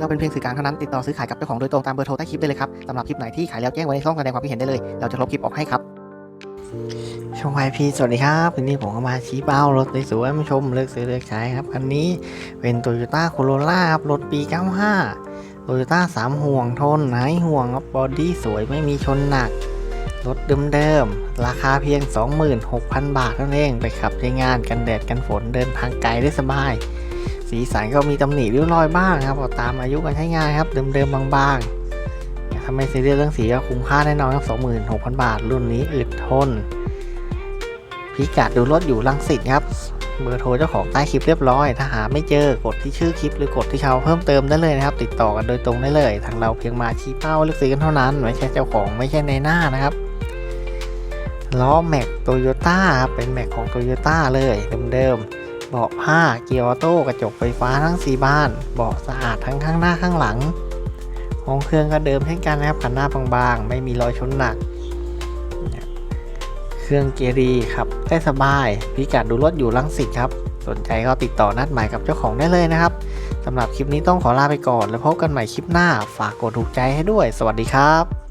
เราเป็นเพียงสื่อกลางเท่านั้นติดต่อซื้อขายกับเจ้าของโดยตรงตามเบอร์โทรใต้คลิปได้เลยครับสำหรับคลิปไหนที่ขายแล้วแจ้งไว้ในช่องแสดงความคิดเห็นได้เลย เราจะลบคลิปออกให้ครับช่องไอพีสวัสดีครับวันนี้ผมก็มาชี้เป้ารถสวยๆมาชมเลือกซื้อเลือกใช้ครับ คันนี้เป็น Toyota Corolla ครับรถปี 95 Toyota 3 ห่วงทนหายห่วงครับบอดี้สวยไม่มีชนหนัก รถเดิมๆ ราคาเพียง 26,000 บาทเท่านั้นเอง ไปขับใช้งานกันแดดกันฝนเดินทางไกลได้สบาย สีสันก็มีตำหนิริ้วรอยบ้างครับตามอายุการใช้งานครับ เดิมๆบางๆถ้าไม่ซีเรียสเรื่องสีก็คุ้มค่าแน่นอนครับ26,000 บาท รุ่นนี้อึดทน พิกัดดูรถอยู่ลังสิตครับ เบอร์โทรเจ้าของใต้คลิปเรียบร้อย ถ้าหาไม่เจอกดที่ชื่อคลิปหรือกดที่เขาเพิ่มเติมได้เลยนะครับ ติดต่อกันโดยตรงได้เลย ทางเราเพียงมาชี้เป้าเลือกซื้อกันเท่านั้น ไม่ใช่เจ้าของไม่ใช่ในหน้านะครับล้อแม็กโตโยต้าครับเป็นแม็กของโตโยต้าเลยเดิมๆ เบาะผ้าเกียร์ออโต้กระจกไฟฟ้าทั้ง 4 บ้าน เบาะสะอาดทั้งข้างหน้าข้างหลัง ห้องเครื่องก็เดิมเช่นกันนะครับคันหน้าบางๆ ไม่มีรอยชนหนัก เครื่องเกียร์ดีครับ ได้สบาย พิกัดดูรถอยู่ลังสิตครับ สนใจก็ติดต่อนัดหมายกับเจ้าของได้เลยนะครับสำหรับคลิปนี้ต้องขอลาไปก่อน แล้วพบกันใหม่คลิปหน้า ฝากกดถูกใจให้ด้วย สวัสดีครับ